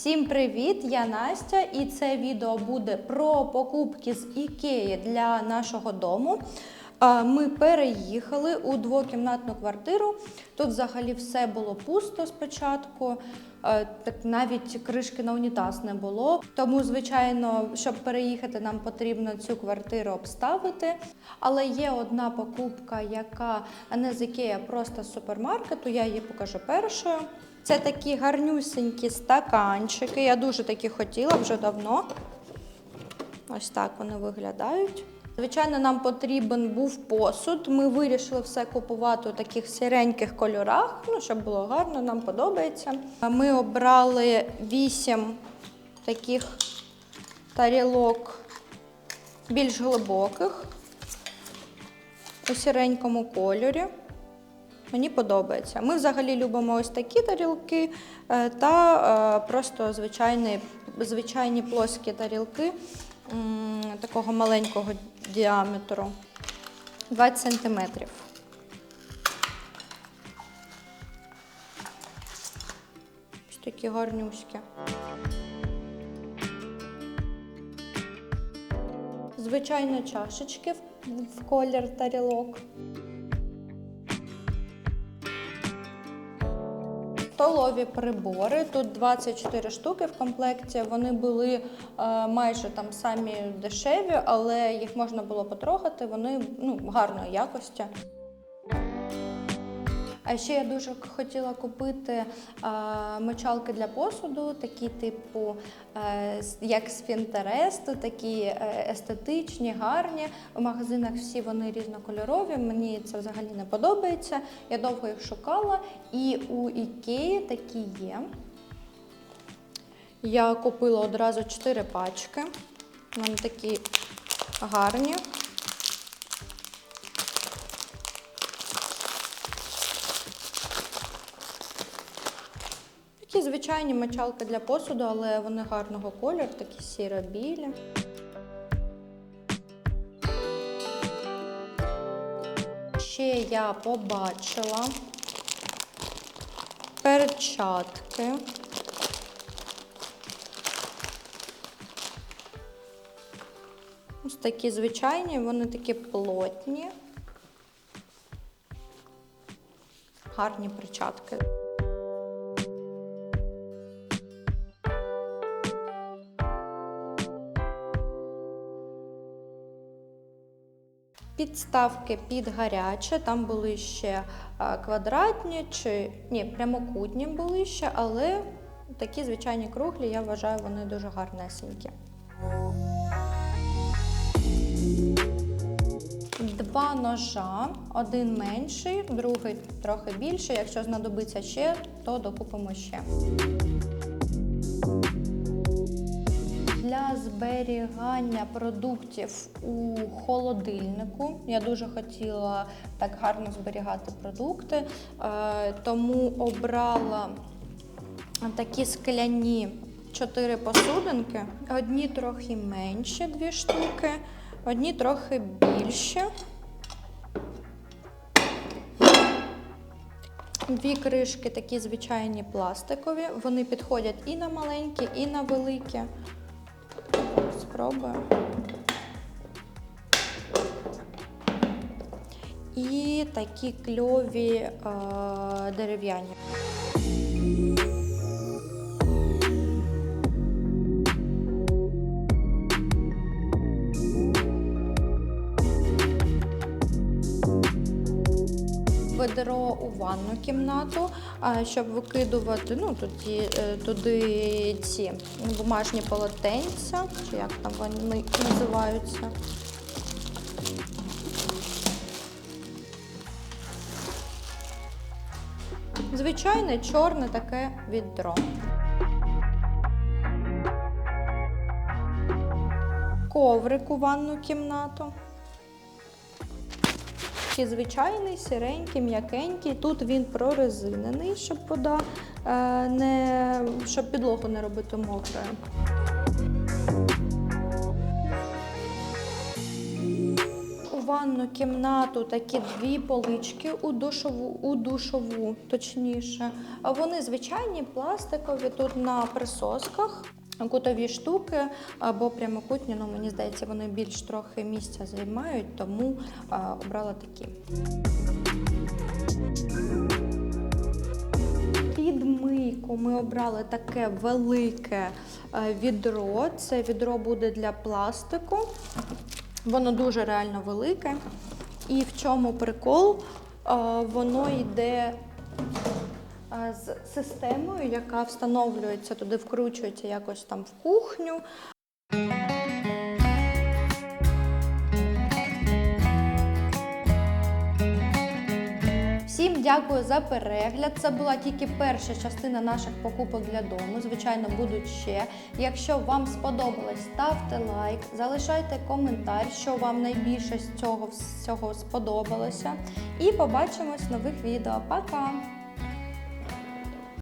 Всім привіт! Я Настя, і це відео буде про покупки з Ікеї для нашого дому. Ми переїхали у двокімнатну квартиру. Тут взагалі все було пусто спочатку. Так навіть кришки на унітаз не було. Тому, звичайно, щоб переїхати, нам потрібно цю квартиру обставити. Але є одна покупка, яка не з Ікея, просто з супермаркету. Я її покажу першою. Це такі гарнюсенькі стаканчики. Я дуже такі хотіла вже давно. Ось так вони виглядають. Звичайно, нам потрібен був посуд. Ми вирішили все купувати у таких сіреньких кольорах, ну, щоб було гарно, нам подобається. Ми обрали вісім таких тарілок більш глибоких у сіренькому кольорі. Мені подобається. Ми взагалі любимо ось такі тарілки е, та е, просто звичайні, звичайні плоскі тарілки такого маленького діаметру 20 сантиметрів. Ось такі гарнюські. Звичайно, чашечки в колір тарілок. Столові прибори. Тут 24 штуки в комплекті. Вони були е, майже там самі дешеві, але їх можна було потрогати. Вони ну, гарної якості. А ще я дуже хотіла купити мочалки для посуду, такі типу, е, як з Фінтересту, такі е, естетичні, гарні. В магазинах всі вони різнокольорові. Мені це взагалі не подобається. Я довго їх шукала, і у Ікеї такі є. Я купила одразу 4 пачки. Вони такі гарні. Такі звичайні мочалки для посуду, але вони гарного кольору, такі сіро-білі. Ще я побачила перчатки. Ось такі звичайні, вони такі плотні. Гарні перчатки. Підставки під гаряче, там були ще квадратні чи ні, прямокутні були ще, але такі звичайні круглі, я вважаю, вони дуже гарнесенькі. Два ножа, один менший, другий трохи більший. Якщо знадобиться ще, то докупимо ще. Зберігання продуктів у холодильнику я дуже хотіла так гарно зберігати продукти, е, тому обрала такі скляні чотири посудинки. Одні трохи менші, дві штуки, одні трохи більші. Дві кришки такі звичайні пластикові. Вони підходять і на маленькі, і на великі. Спробую. І такі кльові е, дерев'яні. Ведро у ванну кімнату, щоб викидувати ну, тоді, е, туди ці бумажні полотенця, чи як там вони називаються. Звичайне чорне таке відро. Коврик у ванну кімнату. Такий звичайний, сіренький, м'якенький. Тут він прорезинений, щоб вода е, не щоб підлогу не робити мокрою. Ванну кімнату такі дві полички у душову, у душову, точніше. Вони звичайні, пластикові, тут на присосках. Кутові штуки або прямокутні, ну мені здається, вони більш трохи місця займають, тому обрала такі. Під мийку ми обрали таке велике відро. Це відро буде для пластику. Воно дуже реально велике. І в чому прикол? Воно йде з системою, яка встановлюється туди, вкручується якось там в кухню. Всім дякую за перегляд. Це була тільки перша частина наших покупок для дому. Звичайно, будуть ще. Якщо вам сподобалось, ставте лайк, залишайте коментар, що вам найбільше з цього всього сподобалося. І побачимось в нових відео. Пока!